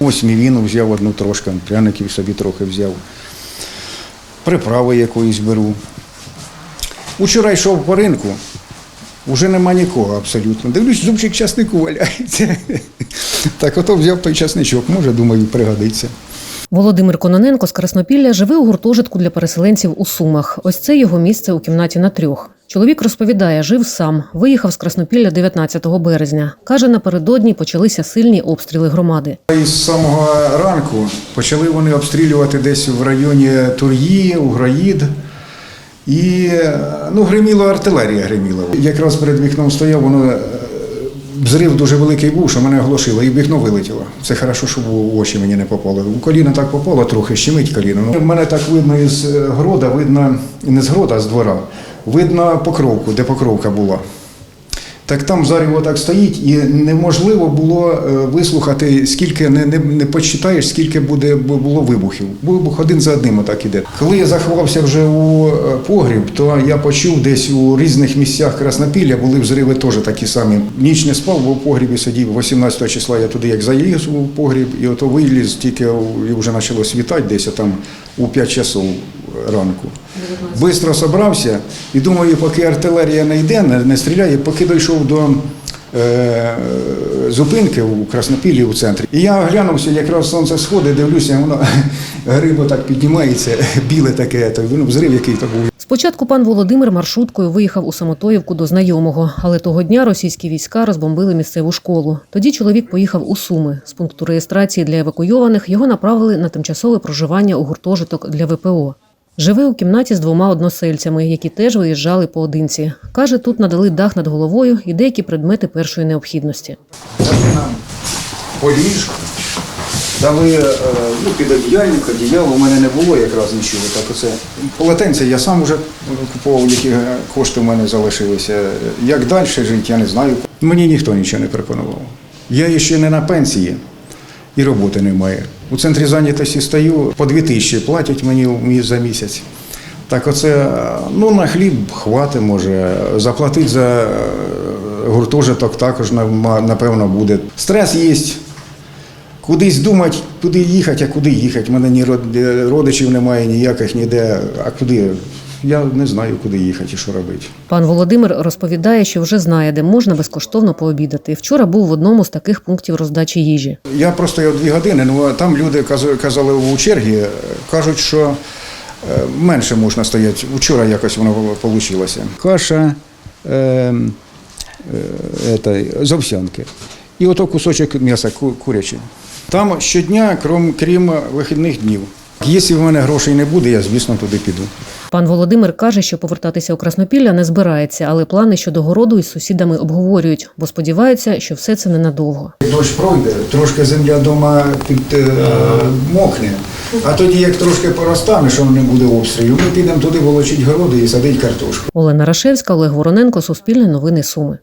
Ось мівіну взяв одну трошки, пряників собі трохи взяв. Приправи якоїсь беру. Учора йшов по ринку, вже нема нікого абсолютно. Дивлюсь, зубчик часнику валяється. Так ото взяв той часничок, може, думаю, пригодиться. Володимир Кононенко з Краснопілля живе у гуртожитку для переселенців у Сумах. Ось це його місце у кімнаті на трьох. Чоловік розповідає, жив сам, виїхав з Краснопілля 19 березня. Каже, напередодні почалися сильні обстріли громади. Із самого ранку почали вони обстрілювати десь в районі Тур'ї, Угроїд. І ну, гриміла артилерія гриміла. Якраз перед вікном стояв, воно е, взрив дуже великий був, що мене оглушило, і вікно вилетіло. Це хорошо, що в очі мені не попало. У коліно так попало трохи, щемить коліно. Ну, мене так видно із е, грода, видно не з грода, а з двора. Видно покровку, де покровка була. Так там зарево так стоїть, і неможливо було е, вислухати, скільки не, не, не почитаєш, скільки буде бу- було вибухів. Вибух один за одним отак іде. Коли я заховався вже у е, погріб, то я почув десь у різних місцях Краснопілля були взриви теж такі самі. Ніч не спав, бо в погрібі сидів. 18 числа я туди як заліз у погріб, і ото виліз, тільки і вже почало світати десь там у 5 часов ранку. Бистро собрався і думаю, поки артилерія не йде, не, стріляє, поки дійшов до е, зупинки у Краснопіллі у центрі. І я оглянувся, якраз сонце сходить, дивлюся, воно гриба так піднімається, біле таке, то, ну, взрив який то був. Спочатку пан Володимир маршруткою виїхав у Самотоївку до знайомого, але того дня російські війська розбомбили місцеву школу. Тоді чоловік поїхав у Суми. З пункту реєстрації для евакуйованих його направили на тимчасове проживання у гуртожиток для ВПО. Живе у кімнаті з двома односельцями, які теж виїжджали поодинці. Каже, тут надали дах над головою і деякі предмети першої необхідності. Дали нам поліжку, дали е, ну, підодіяльник, одіяло у мене не було якраз нічого. Так оце полотенце я сам вже купував, які е, кошти в мене залишилися. Як далі жити, я не знаю. Мені ніхто нічого не пропонував. Я ще не на пенсії і роботи немає. У центрі зайнятості стою, по дві тисячі платять мені за місяць. Так оце, е, ну на хліб хватить, може, заплатити за е, гуртожиток також напевно буде. Стрес є. Кудись думати, куди їхати, а куди їхати. У мене ні родичів немає ніяких ніде. А куди? Я не знаю, куди їхати і що робити. Пан Володимир розповідає, що вже знає, де можна безкоштовно пообідати. Вчора був в одному з таких пунктів роздачі їжі. Я простояв дві години, ну там люди казали у чергі, е, кажуть, що е, менше можна стояти. Вчора якось воно вийшло. Каша е, е, з овсянки. І ото кусочок м'яса ку- куряче. Там щодня, крім, крім вихідних днів. Якщо в мене грошей не буде, я, звісно, туди піду. Пан Володимир каже, що повертатися у Краснопілля не збирається, але плани щодо городу із сусідами обговорюють, бо сподіваються, що все це ненадовго. Дощ пройде, трошки земля вдома під, е, мокне. А тоді, як трошки поростане, що не буде обстрілів, ми підемо туди волочити городи і садити картошку. Олена Рашевська, Олег Вороненко, Суспільне новини Суми.